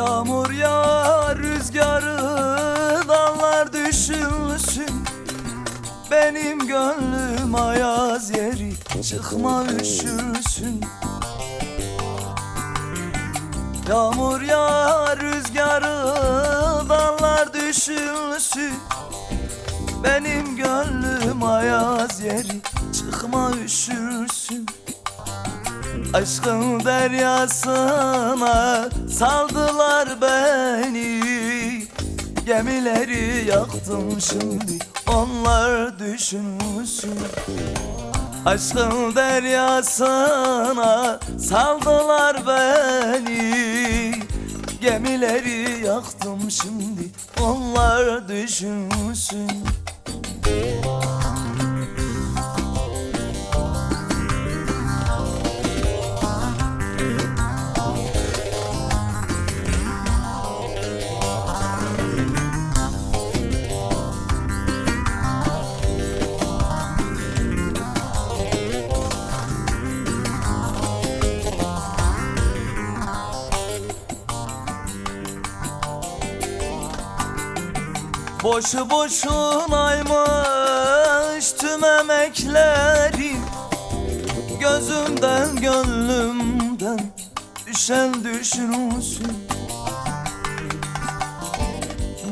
Yağmur yağar rüzgarı dallar düşünsün. Benim gönlüm ayaz yeri çıkma üşürsün Yağmur yağar rüzgarı dallar düşünsün. Benim gönlüm ayaz yeri çıkma üşürsün Aşkın deryasına saldı Gemileri yaktım şimdi onlar düşünsün Aşkın deryasına saldılar beni. Gemileri yaktım şimdi onlar düşünsün Boşu boşunaymış tüm emeklerim. Gözümden gönlümden düşen düşünsün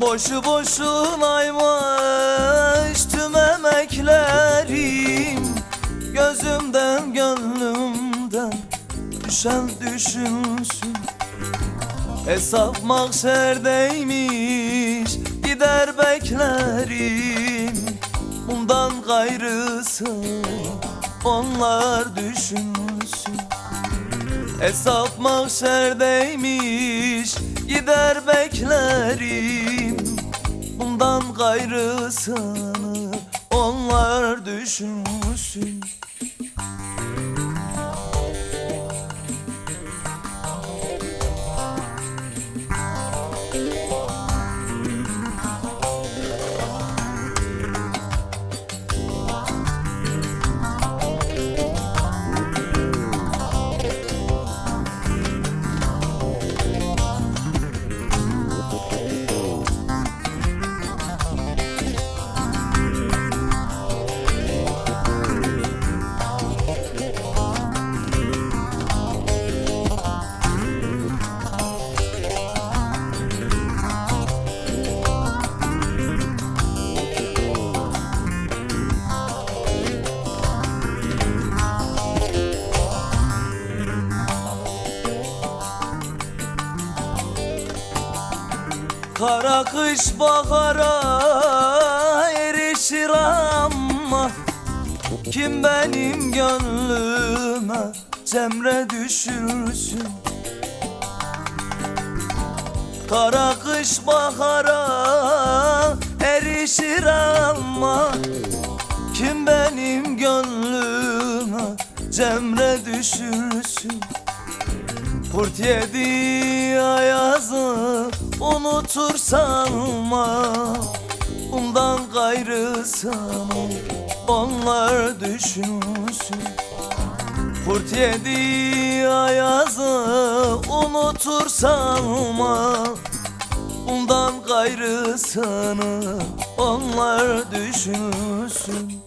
Boşu boşunaymış tüm emeklerim. Gözümden gönlümden düşen düşünsün Hesap mahşerdeymiş gider beklerim. Bundan gayrısı onlar düşünsün. Hesap mahşerdeymiş gider beklerim. Bundan gayrısını onlar düşünsün Kara kış bahara erişir ama Kim benim gönlüme cemre düşürsün? Kara kış bahara erişir ama Kim benim gönlüme cemre düşürsün? Kurt yedi ayazı unutur sanma Bundan gayrısını onlar düşünsün. Kurt yedi ayazı unutur sanma Bundan gayrısını onlar düşünsün